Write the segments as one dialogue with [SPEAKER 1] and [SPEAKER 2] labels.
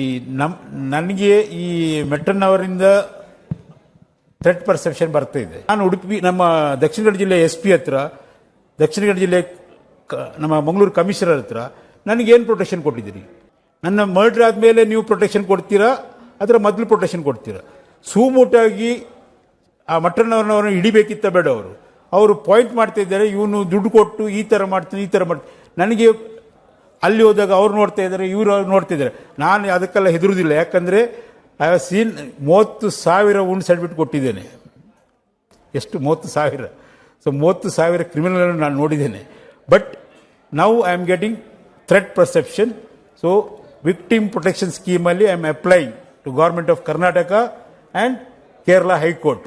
[SPEAKER 1] ಈ ನಮ್, ನನಗೆ ಈ ಮೆಟ್ರನ್ ಅವರಿಂದ ಥ್ರೆಟ್ ಪರ್ಸೆಪ್ಷನ್ ಬರ್ತಾ ಇದೆ. ನಾನು ಉಡುಪಿ, ನಮ್ಮ ದಕ್ಷಿಣ ಕನ್ನಡ ಜಿಲ್ಲೆ ಎಸ್ ಪಿ ಹತ್ರ ದಕ್ಷಿಣ ಕನ್ನಡ ಜಿಲ್ಲೆ ನಮ್ಮ ಮಂಗಳೂರು ಕಮಿಷನರ್ ಹತ್ರ ನನಗೇನು ಪ್ರೊಟೆಕ್ಷನ್ ಕೊಟ್ಟಿದ್ದೀರಿ ನನ್ನ ಮರ್ಡ್ರ್ ಆದಮೇಲೆ ನೀವು ಪ್ರೊಟೆಕ್ಷನ್ ಕೊಡ್ತೀರಾ? ಅದರ ಮೊದಲು ಪ್ರೊಟೆಕ್ಷನ್ ಕೊಡ್ತೀರಾ? ಸೂಮೂಟಾಗಿ ಆ ಮಟ್ಟಣ್ಣವ್ರನ್ನವ್ರನ್ನ ಹಿಡಿಬೇಕಿತ್ತ ಬೇಡ ಅವರು ಅವರು ಪಾಯಿಂಟ್ ಮಾಡ್ತಾ ಇದ್ದಾರೆ, ಇವನು ದುಡ್ಡು ಕೊಟ್ಟು ಈ ಥರ ಮಾಡ್ತೀನಿ, ಈ ಥರ ಮಾಡ್ತೀನಿ. ನನಗೆ ಅಲ್ಲಿ ಹೋದಾಗ ಅವ್ರು ನೋಡ್ತಾ ಇದ್ದಾರೆ, ಇವರು ಅವ್ರು ನೋಡ್ತಿದ್ದಾರೆ ನಾನು ಅದಕ್ಕೆಲ್ಲ ಹೆದರುವುದಿಲ್ಲ. ಯಾಕಂದರೆ ಐ ಸೀನ್ ಮೂವತ್ತು ಸಾವಿರ ಉಂಡ್ ಸರ್ಟಿಫಿಕೇಟ್ ಕೊಟ್ಟಿದ್ದೇನೆ. ಎಷ್ಟು? ಮೂವತ್ತು ಸಾವಿರ. ಸೊ ಮೂವತ್ತು ಸಾವಿರ ಕ್ರಿಮಿನಲನ್ನು ನಾನು ನೋಡಿದ್ದೇನೆ. But now I am getting threat perception so victim protection ಸ್ಕೀಮಲ್ಲಿ I am applying to government of Karnataka and Kerala high court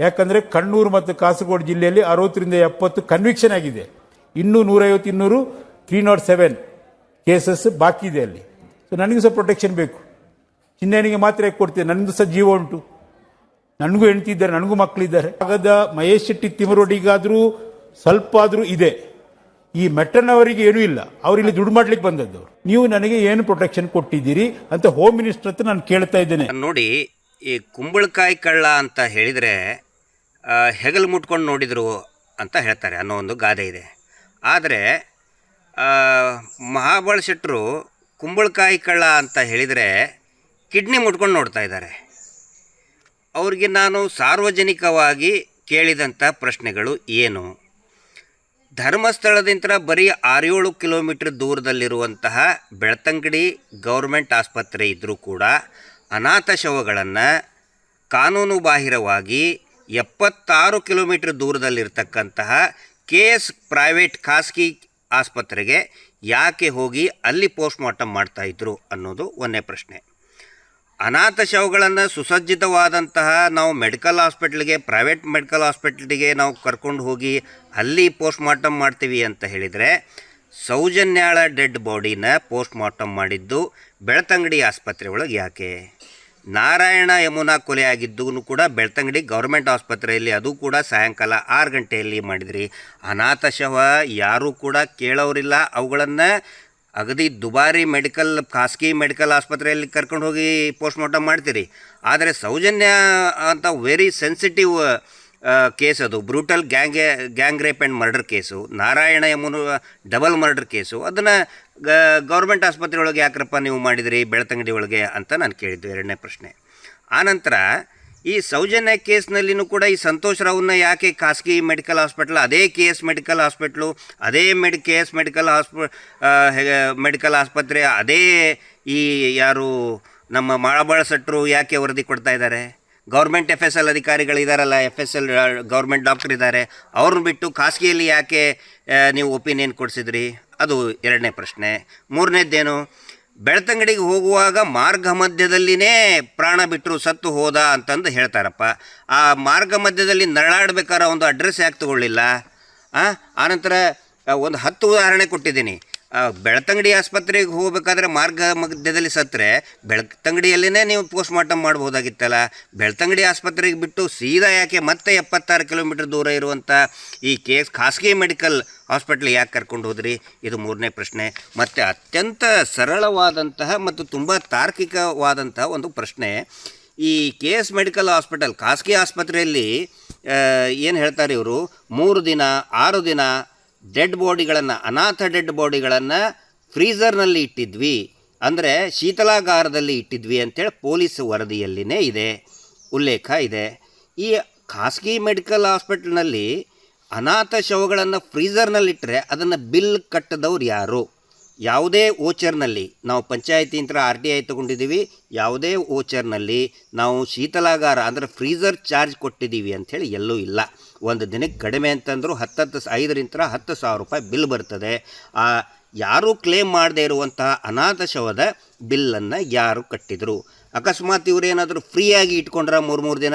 [SPEAKER 1] ಯಾಕಂದರೆ ಕಣ್ಣೂರು ಮತ್ತು ಕಾಸರಗೋಡು ಜಿಲ್ಲೆಯಲ್ಲಿ ಅರವತ್ತರಿಂದ ಎಪ್ಪತ್ತು ಕನ್ವಿಕ್ಷನ್ ಆಗಿದೆ. ಇನ್ನೂ ನೂರೈವತ್ತು ಇನ್ನೂರು ತ್ರೀ ನಾಟ್ ಸೆವೆನ್ ಕೇಸಸ್ ಬಾಕಿ ಇದೆ ಅಲ್ಲಿ. ಸೊ ನನಗೂ ಸಹ ಪ್ರೊಟೆಕ್ಷನ್ ಬೇಕು. ಚಿನ್ನಯ್ಯನಿಗೆ ಮಾತ್ರ ಯಾಕೆ ಕೊಡ್ತೇನೆ ನನಗೂ ಸಹ ಜೀವ ಉಂಟು. ನನಗೂ ಹೆಣ್ತಿದ್ದಾರೆ ನನಗೂ ಮಕ್ಕಳಿದ್ದಾರೆ. ಆಗದ ಮಹೇಶ್ ಶೆಟ್ಟಿ ತಿಮರೊಡಿಗಾದರೂ ಸ್ವಲ್ಪ ಆದರೂ ಇದೆ. ಈ ಮೆಟ್ಟನವರಿಗೆ ಏನೂ ಇಲ್ಲ. ಅವ್ರು ಇಲ್ಲಿ ದುಡ್ಡು ಮಾಡ್ಲಿಕ್ಕೆ ಬಂದದ್ದು ನೀವು ನನಗೆ ಏನು ಪ್ರೊಟೆಕ್ಷನ್ ಕೊಟ್ಟಿದ್ದೀರಿ ಅಂತ ಹೋಮ್ ಮಿನಿಸ್ಟರ್ ಹತ್ರ ನಾನು ಕೇಳ್ತಾ ಇದ್ದೇನೆ.
[SPEAKER 2] ನೋಡಿ, ಈ ಕುಂಬಳಕಾಯಿ ಕಳ್ಳ ಅಂತ ಹೇಳಿದರೆ ಹೆಗಲು ಮುಟ್ಕೊಂಡು ನೋಡಿದರು ಅಂತ ಹೇಳ್ತಾರೆ ಅನ್ನೋ ಒಂದು ಗಾದೆ ಇದೆ. ಆದರೆ ಮಹಾಬಳ ಶೆಟ್ಟರು ಕುಂಬಳಕಾಯಿ ಕಳ್ಳ ಅಂತ ಹೇಳಿದರೆ ಕಿಡ್ನಿ ಮುಟ್ಕೊಂಡು ನೋಡ್ತಾ ಇದ್ದಾರೆ. ಅವ್ರಿಗೆ ನಾನು ಸಾರ್ವಜನಿಕವಾಗಿ ಕೇಳಿದಂಥ ಪ್ರಶ್ನೆಗಳು ಏನು? ಧರ್ಮಸ್ಥಳದಿಂದ ಬರೀ ಆರೇಳು ಕಿಲೋಮೀಟ್ರ್ ದೂರದಲ್ಲಿರುವಂತಹ ಬೆಳ್ತಂಗಡಿ ಗೌರ್ಮೆಂಟ್ ಆಸ್ಪತ್ರೆ ಇದ್ದರೂ ಕೂಡ ಅನಾಥ ಶವಗಳನ್ನು ಕಾನೂನು ಬಾಹಿರವಾಗಿ ಎಪ್ಪತ್ತಾರು ಕಿಲೋಮೀಟ್ರ್ ದೂರದಲ್ಲಿರ್ತಕ್ಕಂತಹ ಕೆ ಎಸ್ ಪ್ರೈವೇಟ್ ಖಾಸಗಿ ಆಸ್ಪತ್ರೆಗೆ ಯಾಕೆ ಹೋಗಿ ಅಲ್ಲಿ ಪೋಸ್ಟ್ ಮಾರ್ಟಮ್ ಮಾಡ್ತಾಯಿದ್ರು ಅನ್ನೋದು ಒಂದೇ ಪ್ರಶ್ನೆ. ಅನಾಥ ಶವಗಳನ್ನು ಸುಸಜ್ಜಿತವಾದಂತಹ ನಾವು ಮೆಡಿಕಲ್ ಹಾಸ್ಪಿಟ್ಲಿಗೆ, ಪ್ರೈವೇಟ್ ಮೆಡಿಕಲ್ ಹಾಸ್ಪಿಟ್ಲಿಗೆ ನಾವು ಕರ್ಕೊಂಡು ಹೋಗಿ ಅಲ್ಲಿ ಪೋಸ್ಟ್ ಮಾರ್ಟಮ್ ಮಾಡ್ತೀವಿ ಅಂತ ಹೇಳಿದರೆ ಸೌಜನ್ಯಾಳ ಡೆಡ್ ಬಾಡಿನ ಪೋಸ್ಟ್ ಮಾರ್ಟಮ್ ಮಾಡಿದ್ದು ಬೆಳ್ತಂಗಡಿ ಆಸ್ಪತ್ರೆ ಒಳಗೆ ಯಾಕೆ? ನಾರಾಯಣ ಯಮುನಾ ಕೊಲೆ ಆಗಿದ್ದೂ ಕೂಡ ಬೆಳ್ತಂಗಡಿ ಗೌರ್ಮೆಂಟ್ ಆಸ್ಪತ್ರೆಯಲ್ಲಿ ಅದು ಕೂಡ ಸಾಯಂಕಾಲ ಆರು ಗಂಟೆಯಲ್ಲಿ ಮಾಡಿದ್ರಿ. ಅನಾಥ ಶವ ಯಾರೂ ಕೂಡ ಕೇಳೋರಿಲ್ಲ. ಅವುಗಳನ್ನು ಅಗದಿ ದುಬಾರಿ ಮೆಡಿಕಲ್, ಖಾಸಗಿ ಮೆಡಿಕಲ್ ಆಸ್ಪತ್ರೆಯಲ್ಲಿ ಕರ್ಕೊಂಡು ಹೋಗಿ ಪೋಸ್ಟ್ ಮಾರ್ಟಮ್ ಮಾಡ್ತೀರಿ. ಆದರೆ ಸೌಜನ್ಯ ಅಂತ ವೆರಿ ಸೆನ್ಸಿಟಿವ್ ಕೇಸ್ ಅದು. Brutal gang gang rape and murder case. Narayana Yamuna, double murder case. ಅದನ್ನು ಗೌರ್ಮೆಂಟ್ ಆಸ್ಪತ್ರೆ ಒಳಗೆ ಯಾಕ್ರಪ್ಪ ನೀವು ಮಾಡಿದಿರಿ, ಬೆಳ್ತಂಗಡಿ ಒಳಗೆ ಅಂತ ನಾನು ಕೇಳಿದ್ದು ಎರಡನೇ ಪ್ರಶ್ನೆ. ಆನಂತರ ಈ ಸೌಜನ್ಯ ಕೇಸ್ನಲ್ಲಿನೂ ಕೂಡ ಈ ಸಂತೋಷ್ ರಾವ್ನ ಯಾಕೆ ಖಾಸಗಿ ಮೆಡಿಕಲ್ ಹಾಸ್ಪಿಟ್ಲ್, ಅದೇ ಕೆ ಎಸ್ ಮೆಡಿಕಲ್ ಹಾಸ್ಪಿಟ್ಲು, ಅದೇ ಮೆಡಿ ಕೆ ಎಸ್ ಮೆಡಿಕಲ್ ಹಾಸ್ಪ ಮೆಡಿಕಲ್ ಆಸ್ಪತ್ರೆ, ಅದೇ ಈ ಯಾರು ನಮ್ಮ ಮಾಳಬಾಳ ಸಟ್ರು ಯಾಕೆ ವರದಿ ಕೊಡ್ತಾ ಇದ್ದಾರೆ? Government F S L ಅಧಿಕಾರಿಗಳಿದಾರಲ್ಲ F S L government doctor ಇದ್ದಾರೆ ಅವ್ರನ್ನ ಬಿಟ್ಟು ಖಾಸಗಿಯಲ್ಲಿ ಯಾಕೆ ನೀವು ಒಪಿನಿಯನ್ ಕೊಡಿಸಿದ್ರಿ? ಅದು ಎರಡನೇ ಪ್ರಶ್ನೆ. ಮೂರನೇದ್ದೇನು, ಬೆಳ್ತಂಗಡಿಗೆ ಹೋಗುವಾಗ ಮಾರ್ಗ ಮಧ್ಯದಲ್ಲಿನೇ ಪ್ರಾಣ ಬಿಟ್ಟರು ಸತ್ತು ಹೋದ ಅಂತಂದು ಹೇಳ್ತಾರಪ್ಪ. ಆ ಮಾರ್ಗ ಮಧ್ಯದಲ್ಲಿ ನರಳಾಡ್ಬೇಕಾದ್ರೆ ಒಂದು ಅಡ್ರೆಸ್ ಯಾಕೆ ತಗೊಳ್ಳಿಲ್ಲ? ಆನಂತರ ಒಂದು ಹತ್ತು ಉದಾಹರಣೆ ಕೊಟ್ಟಿದ್ದೀನಿ. ಬೆಳ್ತಂಗಡಿ ಆಸ್ಪತ್ರೆಗೆ ಹೋಗಬೇಕಾದ್ರೆ ಮಾರ್ಗ ಮಧ್ಯದಲ್ಲಿ ಸತ್ತರೆ ಬೆಳ್ತಂಗಡಿಯಲ್ಲೇ ನೀವು ಪೋಸ್ಟ್ ಮಾರ್ಟಮ್ ಮಾಡ್ಬೋದಾಗಿತ್ತಲ್ಲ. ಬೆಳ್ತಂಗಡಿ ಆಸ್ಪತ್ರೆಗೆ ಬಿಟ್ಟು ಸೀದಾ ಯಾಕೆ ಮತ್ತೆ ಎಪ್ಪತ್ತಾರು ಕಿಲೋಮೀಟರ್ ದೂರ ಇರುವಂಥ ಈ ಕೇಸ್ ಖಾಸಗಿ ಮೆಡಿಕಲ್ ಹಾಸ್ಪಿಟ್ಲ್ ಯಾಕೆ ಕರ್ಕೊಂಡು ಹೋದ್ರಿ? ಇದು ಮೂರನೇ ಪ್ರಶ್ನೆ. ಮತ್ತು ಅತ್ಯಂತ ಸರಳವಾದಂತಹ ಮತ್ತು ತುಂಬ ತಾರ್ಕಿಕವಾದಂತಹ ಒಂದು ಪ್ರಶ್ನೆ. ಈ ಕೆ ಎಸ್ ಮೆಡಿಕಲ್ ಹಾಸ್ಪಿಟಲ್ ಖಾಸಗಿ ಆಸ್ಪತ್ರೆಯಲ್ಲಿ ಏನು ಹೇಳ್ತಾರೆ ಇವರು? ಮೂರು ದಿನ, ಆರು ದಿನ ಡೆಡ್ ಬಾಡಿಗಳನ್ನು, ಅನಾಥ ಡೆಡ್ ಬಾಡಿಗಳನ್ನು ಫ್ರೀಝರ್ನಲ್ಲಿ ಇಟ್ಟಿದ್ವಿ. ಅಂದರೆ ಶೀತಲಾಗಾರದಲ್ಲಿ ಇಟ್ಟಿದ್ವಿ ಅಂತೇಳಿ ಪೊಲೀಸ್ ವರದಿಯಲ್ಲಿನೇ ಇದೆ, ಉಲ್ಲೇಖ ಇದೆ. ಈ ಖಾಸಗಿ ಮೆಡಿಕಲ್ ಹಾಸ್ಪಿಟ್ಲ್ನಲ್ಲಿ ಅನಾಥ ಶವಗಳನ್ನು ಫ್ರೀಝರ್ನಲ್ಲಿಟ್ಟರೆ ಅದನ್ನು ಬಿಲ್ ಕಟ್ಟದವ್ರು ಯಾರು? ಯಾವುದೇ ಓಚರ್ನಲ್ಲಿ ನಾವು ಪಂಚಾಯತಿ ಅಂತ ಆರ್ ಟಿ ಐ ತೊಗೊಂಡಿದ್ದೀವಿ, ಯಾವುದೇ ಓಚರ್ನಲ್ಲಿ ನಾವು ಶೀತಲಾಗಾರ ಅಂದರೆ ಫ್ರೀಝರ್ ಚಾರ್ಜ್ ಕೊಟ್ಟಿದ್ದೀವಿ ಅಂಥೇಳಿ ಎಲ್ಲೂ ಇಲ್ಲ. ಒಂದು ದಿನಕ್ಕೆ ಕಡಿಮೆ ಅಂತಂದರೂ ಹತ್ತತ್ತು ಐದರಿಂದ ಹತ್ತು ಸಾವಿರ ರೂಪಾಯಿ ಬಿಲ್ ಬರ್ತದೆ. ಆ, ಯಾರೂ ಕ್ಲೇಮ್ ಮಾಡದೇ ಇರುವಂತಹ ಅನಾಥ ಶವದ ಬಿಲ್ಲನ್ನು ಯಾರು ಕಟ್ಟಿದರು? ಅಕಸ್ಮಾತ್ ಇವರೇನಾದರೂ ಫ್ರೀಯಾಗಿ ಇಟ್ಕೊಂಡ್ರೆ ಮೂರು ಮೂರು ದಿನ?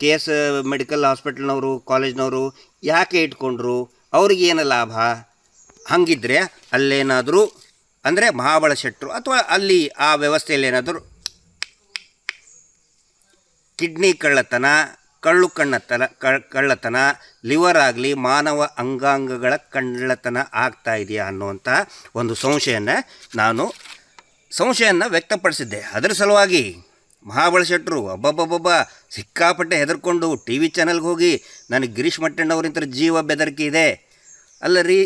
[SPEAKER 2] ಕೆ ಎಸ್, ಮೆಡಿಕಲ್ ಹಾಸ್ಪಿಟಲ್ನವರು, ಕಾಲೇಜ್ನವರು ಯಾಕೆ ಇಟ್ಕೊಂಡ್ರು? ಅವ್ರಿಗೇನು ಲಾಭ? ಹಂಗಿದ್ರೆ ಅಲ್ಲೇನಾದರೂ, ಅಂದರೆ ಮಹಾಬಳ ಶೆಟ್ಟರು ಅಥವಾ ಅಲ್ಲಿ ಆ ವ್ಯವಸ್ಥೆಯಲ್ಲಿ ಏನಾದರೂ ಕಿಡ್ನಿ ಕಳ್ಳತನ, ಕಳ್ಳು ಕಣ್ಣತನ ಕಳ್ಳತನ, ಲಿವರ್ ಆಗಲಿ, ಮಾನವ ಅಂಗಾಂಗಗಳ ಕಳ್ಳತನ ಆಗ್ತಾ ಇದೆಯಾ ಅನ್ನುವಂಥ ಒಂದು ಸಂಶಯನ ನಾನು ಸಂಶಯವನ್ನು ವ್ಯಕ್ತಪಡಿಸಿದ್ದೆ. ಅದರ ಸಲುವಾಗಿ ಮಹಾಬಳ ಶೆಟ್ಟರು ಅಬ್ಬಬ್ಬಬ್ಬಬ್ಬ ಸಿಕ್ಕಾಪಟ್ಟೆ ಹೆದರ್ಕೊಂಡು ಟಿ ವಿ ಚಾನಲ್ಗೆ ಹೋಗಿ, ನನಗೆ ಗಿರೀಶ್ ಮಟ್ಟಣ್ಣವ್ರಿಂತ ಜೀವ ಬೆದರಿಕೆ ಇದೆ. ಅಲ್ಲ ರೀ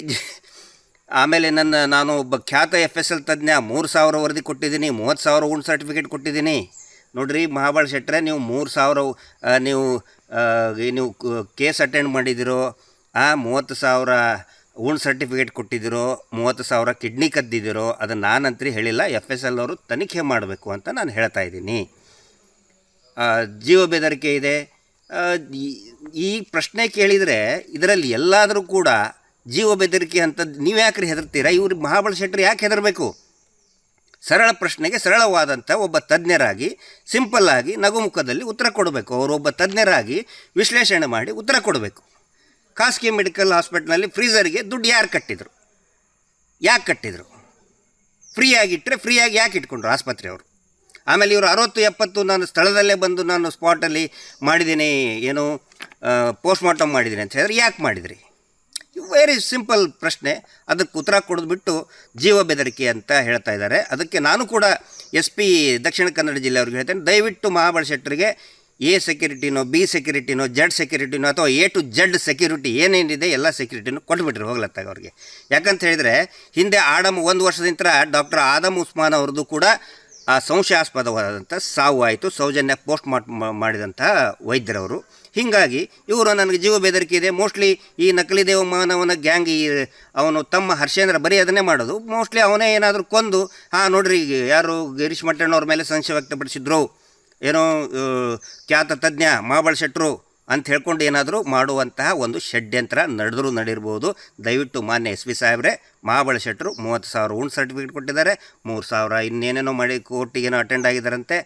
[SPEAKER 2] ಆಮೇಲೆ ನನ್ನ, ನಾನು ಒಬ್ಬ ಖ್ಯಾತ ಎಫ್ ಎಸ್ ಎಲ್ ತಜ್ಞ, ಮೂರು ಸಾವಿರ ವರದಿ ಕೊಟ್ಟಿದ್ದೀನಿ, ಮೂವತ್ತು ಸಾವಿರ ಉಣ್ ಸರ್ಟಿಫಿಕೇಟ್ ಕೊಟ್ಟಿದ್ದೀನಿ. ನೋಡ್ರಿ ಮಹಾಬಳ ಶೆಟ್ಟರೆ ನೀವು ಮೂರು ಸಾವಿರ ನೀವು ನೀವು ಕೇಸ್ ಅಟೆಂಡ್ ಮಾಡಿದಿರೋ, ಆ, ಮೂವತ್ತು ಸಾವಿರ ಉಣ್ ಸರ್ಟಿಫಿಕೇಟ್ ಕೊಟ್ಟಿದ್ದೀರೋ ಮೂವತ್ತು ಸಾವಿರ ಕಿಡ್ನಿ ಕದ್ದಿದ್ದೀರೋ ಅದನ್ನು ನಾನಂತರಿ ಹೇಳಿಲ್ಲ ಎಫ್ ಎಸ್ ಎಲ್ ಅವರು ತನಿಖೆ ಮಾಡಬೇಕು ಅಂತ ನಾನು ಹೇಳ್ತಾ ಇದ್ದೀನಿ. ಜೀವ ಬೆದರಿಕೆ ಇದೆ. ಈ ಪ್ರಶ್ನೆ ಕೇಳಿದರೆ, ಇದರಲ್ಲಿ ಎಲ್ಲಾದರೂ ಕೂಡ ಜೀವ ಬೆದರಿಕೆ ಅಂಥದ್ದು, ನೀವು ಯಾಕ್ರಿ ಹೆದರ್ತೀರಾ? ಇವ್ರು ಮಹಾಬಳ ಶೆಟ್ಟರು ಯಾಕೆ ಹೆದರಬೇಕು? ಸರಳ ಪ್ರಶ್ನೆಗೆ ಸರಳವಾದಂಥ ಒಬ್ಬ ತಜ್ಞರಾಗಿ, ಸಿಂಪಲ್ ಆಗಿ ನಗುಮುಖದಲ್ಲಿ ಉತ್ತರ ಕೊಡಬೇಕು. ಅವರು ಒಬ್ಬ ತಜ್ಞರಾಗಿ ವಿಶ್ಲೇಷಣೆ ಮಾಡಿ ಉತ್ತರ ಕೊಡಬೇಕು. ಖಾಸಗಿ ಮೆಡಿಕಲ್ ಹಾಸ್ಪಿಟ್ಲಲ್ಲಿ ಫ್ರೀಸರ್ಗೆ ದುಡ್ಡು ಯಾರು ಕಟ್ಟಿದರು? ಯಾಕೆ ಕಟ್ಟಿದರು? ಫ್ರೀಯಾಗಿಟ್ಟರೆ ಫ್ರೀಯಾಗಿ ಯಾಕೆ ಇಟ್ಕೊಂಡ್ರು ಆಸ್ಪತ್ರೆಯವರು ಆಮೇಲೆ ಇವರು ಅರವತ್ತು, ಎಪ್ಪತ್ತು ನಾನು ಸ್ಥಳದಲ್ಲೇ ಬಂದು ನಾನು ಸ್ಪಾಟಲ್ಲಿ ಮಾಡಿದ್ದೀನಿ, ಏನು ಪೋಸ್ಟ್ಮಾರ್ಟಮ್ ಮಾಡಿದ್ದೀನಿ ಅಂತ ಹೇಳಿದ್ರೆ ಯಾಕೆ ಮಾಡಿದ್ರಿ? ವೆರಿ ಸಿಂಪಲ್ ಪ್ರಶ್ನೆ. ಅದಕ್ಕೆ ಉತ್ತರ ಕೊಡೋದ್ಬಿಟ್ಟು ಜೀವ ಬೆದರಿಕೆ ಅಂತ ಹೇಳ್ತಾ ಇದ್ದಾರೆ. ಅದಕ್ಕೆ ನಾನು ಕೂಡ ಎಸ್ ಪಿ ದಕ್ಷಿಣ ಕನ್ನಡ ಜಿಲ್ಲೆಯವ್ರಿಗೆ ಹೇಳ್ತೇನೆ, ದಯವಿಟ್ಟು ಮಹಾಬಳ ಶೆಟ್ಟರಿಗೆ ಎ ಸೆಕ್ಯೂರಿಟಿನೋ ಬಿ ಸೆಕ್ಯೂರಿಟಿನೋ ಜಡ್ ಸೆಕ್ಯೂರಿಟಿನೋ ಅಥವಾ ಎ ಟು ಜಡ್ ಸೆಕ್ಯೂರಿಟಿ ಏನೇನಿದೆ ಎಲ್ಲ ಸೆಕ್ಯೂರಿಟಿನೂ ಕೊಟ್ಬಿಟ್ರಿ ಹೋಗ್ಲತ್ತಾಗ ಅವ್ರಿಗೆ. ಯಾಕಂತ ಹೇಳಿದರೆ ಹಿಂದೆ ಆಡಮ್ ಒಂದು ವರ್ಷದಿಂದ ಡಾಕ್ಟರ್ ಆದಮ್ ಉಸ್ಮಾನ್ ಅವ್ರದ್ದು ಕೂಡ, ಆ ಸಂಶಯಾಸ್ಪದವಾದಂಥ ಸಾವು ಆಯಿತು. ಸೌಜನ್ಯ ಪೋಸ್ಟ್ ಮಾಡಿದಂಥ ವೈದ್ಯರವರು. ಹೀಗಾಗಿ ಇವರು ನನಗೆ ಜೀವ ಬೆದರಿಕೆ ಇದೆ. ಮೋಸ್ಟ್ಲಿ ಈ ನಕಲಿ ದೇವ ಮಾನವನ ಗ್ಯಾಂಗ್ ಈ ಅವನು ತಮ್ಮ ಹರ್ಷೇಂದ್ರ ಬರೀ ಅದನ್ನೇ ಮಾಡೋದು. ಮೋಸ್ಟ್ಲಿ ಅವನೇ ಏನಾದರೂ ಕೊಂದು ಹಾಂ ನೋಡ್ರಿ ಯಾರು ಗಿರೀಶ್ ಮಟ್ಟಣ್ಣವ್ರ ಮೇಲೆ ಸಂಶಯ ವ್ಯಕ್ತಪಡಿಸಿದ್ರು? ಏನೋ ಖ್ಯಾತ ತಜ್ಞ, ಮಾಬಳ ಶೆಟ್ಟರು ಅಂತ ಹೇಳ್ಕೊಂಡು ಏನಾದರೂ ಮಾಡುವಂತಹ ಒಂದು ಷಡ್ಯಂತ್ರ ನಡೆದರೂ ನಡಿರ್ಬೋದು ದಯವಿಟ್ಟು ಮಾನ್ಯ ಎಸ್ ಪಿ ಸಾಹೇಬ್ರೆ ಮಹಾಬಳ ಶೆಟ್ಟರು ಮೂವತ್ತು ಸಾವಿರ ಉಣ್ ಸರ್ಟಿಫಿಕೇಟ್ ಕೊಟ್ಟಿದ್ದಾರೆ. ಮೂರು ಸಾವಿರ ಇನ್ನೇನೇನೋ ಮಾಡಿ ಕೋರ್ಟಿಗೇನೋ ಅಟೆಂಡ್ ಆಗಿದ್ದಾರಂತೆ.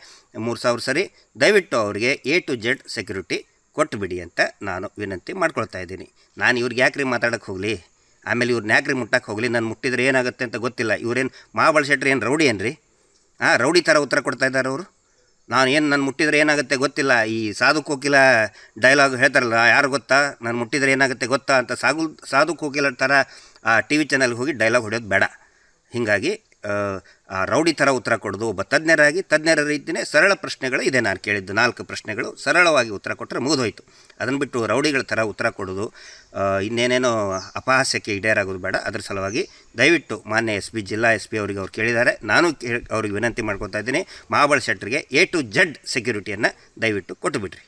[SPEAKER 2] ಮೂರು ಸಾವಿರ ಸರಿ. ದಯವಿಟ್ಟು ಅವರಿಗೆ ಎ ಟು ಜೆಡ್ ಸೆಕ್ಯೂರಿಟಿ ಕೊಟ್ಟು ಬಿಡಿ ಅಂತ ನಾನು ವಿನಂತಿ ಮಾಡ್ಕೊಳ್ತಾ ಇದ್ದೀನಿ. ನಾನು ಇವ್ರಿಗೆ ಯಾಕ್ರಿ ಮಾತಾಡೋಕ್ಕೆ ಹೋಗಲಿ? ಆಮೇಲೆ ಇವ್ರನ್ನ ಯಾಕ್ರಿ ಮುಟ್ಟಕ್ಕೆ ಹೋಗಲಿ. ನಾನು ಮುಟ್ಟಿದ್ರೆ ಏನಾಗುತ್ತೆ ಅಂತ ಗೊತ್ತಿಲ್ಲ. ಇವ್ರೇನು ಮಹಾಬಳ ಬಳಸಿಟ್ರೆ ಏನು ರೌಡಿ ಏನ್ರಿ? ಹಾಂ ರೌಡಿ ಥರ ಉತ್ತರ ಕೊಡ್ತಾ ಇದ್ದಾರೆ ಅವರು. ನಾನು ಏನು ನಾನು ಮುಟ್ಟಿದ್ರೆ ಏನಾಗುತ್ತೆ ಗೊತ್ತಿಲ್ಲ. ಈ ಸಾಧು ಕೋಕಿಲ ಡೈಲಾಗ್ ಹೇಳ್ತಾರಲ್ಲ, ಯಾರು ಗೊತ್ತಾ? ನಾನು ಮುಟ್ಟಿದ್ರೆ ಏನಾಗುತ್ತೆ ಗೊತ್ತಾ ಅಂತ ಸಾಗು ಸಾಧು ಕೋಕಿಲ ಥರ ಆ ಟಿ ವಿ ಚಾನಲ್ಗೆ ಹೋಗಿ ಡೈಲಾಗ್ ಹೊಡೆಯೋದು ಬೇಡ. ಹೀಗಾಗಿ ರೌಡಿ ಥರ ಉತ್ತರ ಕೊಡೋದು. ಒಬ್ಬ ತಜ್ಞರಾಗಿ ತಜ್ಞರ ರೀತಿಯೇ ಸರಳ ಪ್ರಶ್ನೆಗಳು ಇದೆ. ನಾನು ಕೇಳಿದ್ದು ನಾಲ್ಕು ಪ್ರಶ್ನೆಗಳು ಸರಳವಾಗಿ ಉತ್ತರ ಕೊಟ್ಟರೆ ಮುಗಿದೋಯ್ತು. ಅದನ್ನು ಬಿಟ್ಟು ರೌಡಿಗಳ ಥರ ಉತ್ತರ ಕೊಡೋದು ಇನ್ನೇನೇನೋ ಅಪಹಾಸ್ಯಕ್ಕೆ ಈಡೇರಾಗೋದು ಬೇಡ. ಅದರ ಸಲುವಾಗಿ ದಯವಿಟ್ಟು ಮಾನ್ಯ ಎಸ್ ಪಿ, ಜಿಲ್ಲಾ ಎಸ್ ಪಿ ಅವರಿಗೆ ಅವ್ರು ಕೇಳಿದ್ದಾರೆ. ನಾನು ಅವ್ರಿಗೆ ವಿನಂತಿ ಮಾಡ್ಕೊತಾ ಇದ್ದೀನಿ. ಮಹಾಬಳ ಶೆಟ್ಟರಿಗೆ ಎ ಟು ಜಡ್ ಸೆಕ್ಯೂರಿಟಿಯನ್ನು ದಯವಿಟ್ಟು ಕೊಟ್ಟು ಬಿಡ್ರಿ.